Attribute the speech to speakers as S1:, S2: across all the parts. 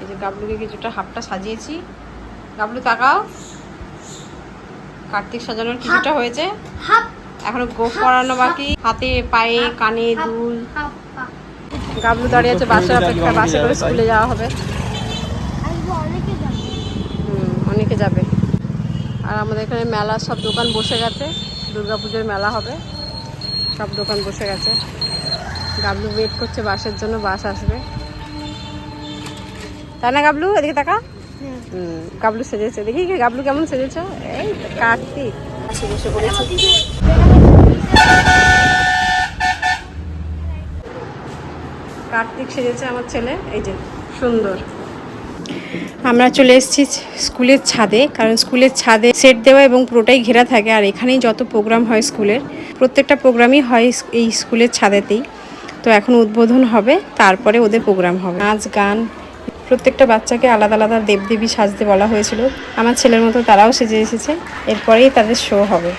S1: এই যে গাবলুকে কিছুটা হাফটা সাজিয়েছি। গাবলু তাকাও কার্তিক সাজানোর কিছুটা হয়েছে।
S2: হাফ
S1: এখনও গোফ করানো বাকি। হাতে পায়ে কানে দুল। গাবলু দাঁড়িয়ে আছে বাসের অপেক্ষা বাসে করে স্কুলে যাওয়া হবে।
S2: অনেকে যাবে।
S1: হুম, অনেকে যাবে। আর আমাদের এখানে মেলা সব দোকান বসে গেছে। দুর্গাপুজোর মেলা হবে। সব দোকান বসে গেছে। গাবলু ওয়েট করছে বাসের জন্য বাস আসবে। তাই না গাবলু? এদিকে তাকা হুম। গাবলু সেজেছে। দেখি গাবলু কেমন সেজেছে? এই কার্তিক। বসে পড়েছে কার্তিক সেজেছে আমার ছেলে। এই যে সুন্দর। আমরা চলে এসেছি স্কুলের ছাদে কারণ স্কুলের ছাদে সেট দেওয়া এবং পুরোটাই ঘেরা থাকে আর এখানেই যত প্রোগ্রাম হয় স্কুলের প্রত্যেকটা প্রোগ্রামই হয় এই স্কুলের ছাদেতেই। তো এখন উদ্বোধন হবে তারপরে ওদের প্রোগ্রাম হবে। নাচ গান প্রত্যেকটা বাচ্চাকে আলাদা আলাদা দেবদেবী সাজতে বলা হয়েছিল। আমার ছেলের মতো তারাও সেজে এসেছে। এরপরেই তাদের শো হবে।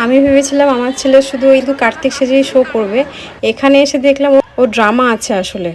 S1: আমি ভেবেছিলাম আমার ছেলে শুধু ওই কার্তিক সেজেই শো করবে। এখানে এসে দেখলাম ও- ড্রামা আছে আসলে।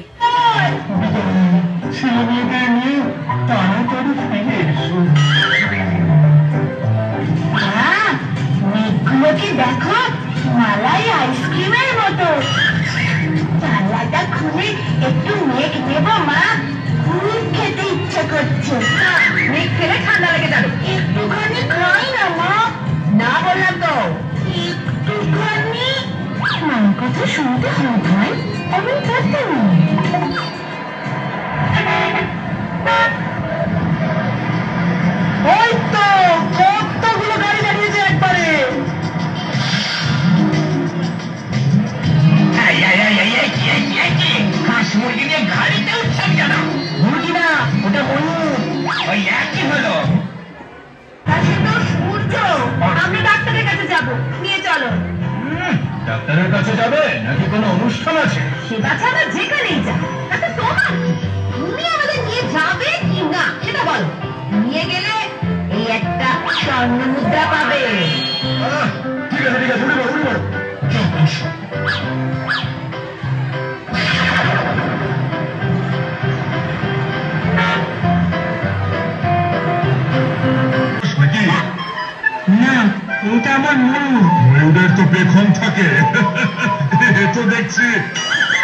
S3: ডাক্তারের কাছে যাবে
S4: নাকি কোনো অনুষ্ঠান আছে?
S3: সেটা ছাড়া যেখানেই যা তাতে তোমার তুমি আমাদের নিয়ে যাবে কি না সেটা বলো। নিয়ে গেলে এই একটা স্বর্ণ মুদ্রা পাবে।
S4: ঠিক আছে ঠিক আছে উঠে পড়ো, উঠে পড়ো।
S5: ওটা আমার ময়ূর
S4: ময়ূরের তো পেখম থাকে। তো দেখছি।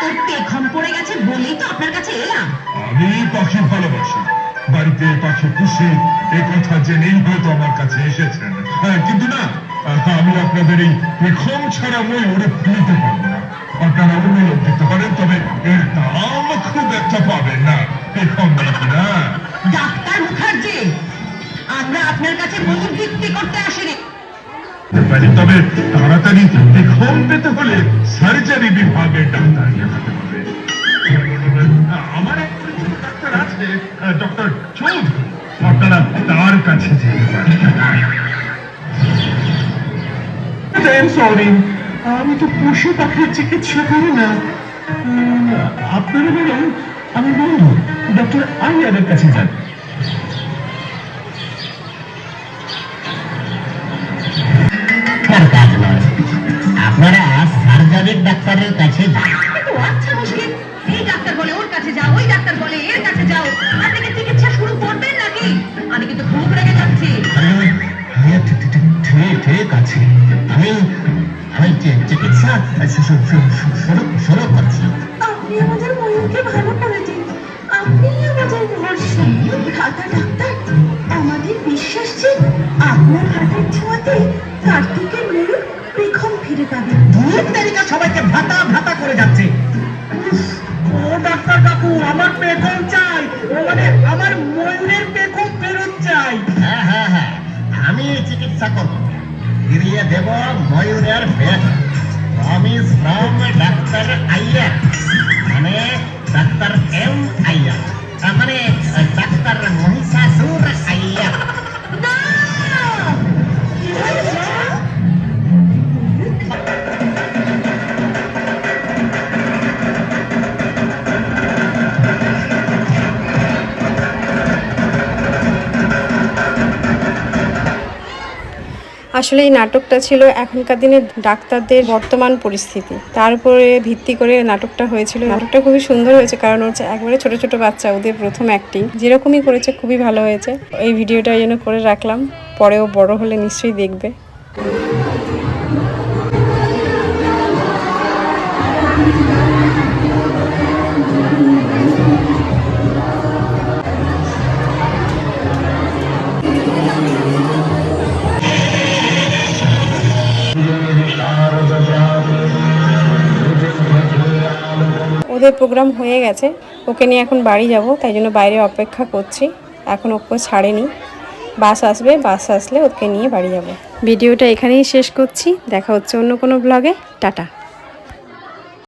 S3: ওর পেখম পড়ে গেছে বলেই তো আপনার কাছে এলাম।
S4: আমি পাখি ভালোবাসি। বাড়িতে পাখি পুষি এ কথা জেনেই হয়তো আমার কাছে এসেছেন। হ্যাঁ, কিন্তু না আমি আপনাদের এই পেখম ছাড়া ময়ূর নিতে পারব না। আপনারা অনুরোধ দিতে পারেন তবে এর দাম খুব একটা পাবেন না। পেখম নাকি না?
S3: ডাক্তার মুখার্জি আমরা আপনার কাছে ময়ূর বিক্রি করতে আসিনি।
S4: পারি। তবে তাড়াতাড়ি পেখম পেতে হলে সার্জারি বিভাগের ডাক্তার হবে। আমার এক ডাক্তার আছে ডক্টর চৌধুরী। আপনারা তার কাছে যেতে পারেন।
S5: সরি আমি তো পশু পাখির চিকিৎসা করি না। আপনারা বরং আমি বন্ধু, ডক্টর আইয়ারের কাছে যান।
S6: ডাক্তারের কাছে যান
S3: আচ্ছা মুশকিল এই ডাক্তার বলে ওর কাছে যাও ওই ডাক্তার বলে এর কাছে যাও। আপনি কি চিকিৎসা শুরু করবেন নাকি? আমি কিন্তু খুব রেগে যাচ্ছি।
S6: ঠিক আছে। আমি আমি চিকিৎসা? শুরু করছি।
S3: আপনি আমাদের ময়ূরকে ভালো করে দিন। আপনি আমাদের ভরসা ডাক্তার আমাদের বিশ্বাস যে আপনার হাতের ছোঁয়াতে কার্তিকের
S6: ফিরিয়ে দেব ময়ূরের বেগ প্রমিস ফ্রম ডাক্তার আইয়ার
S1: আসলে এই নাটকটা ছিল এখনকার দিনে ডাক্তারদের বর্তমান পরিস্থিতি। তার উপরে ভিত্তি করে নাটকটা হয়েছিল। নাটকটা খুবই সুন্দর হয়েছে কারণ হচ্ছে একবারে ছোট ছোট বাচ্চা, ওদের প্রথম অ্যাক্টিং যেরকমই করেছে, খুবই ভালো হয়েছে। এই ভিডিওটা যেন করে রাখলাম। পরেও বড় হলে নিশ্চয়ই দেখবে। ওদের প্রোগ্রাম হয়ে গেছে। ওকে নিয়ে এখন বাড়ি যাব, তাই জন্য বাইরে অপেক্ষা করছি। এখন ওকে ছাড়েনি। বাস আসবে, বাস আসলে ওকে নিয়ে বাড়ি যাব। ভিডিওটা এখানেই শেষ করছি। দেখা হচ্ছে অন্য কোনো ব্লগে টাটা।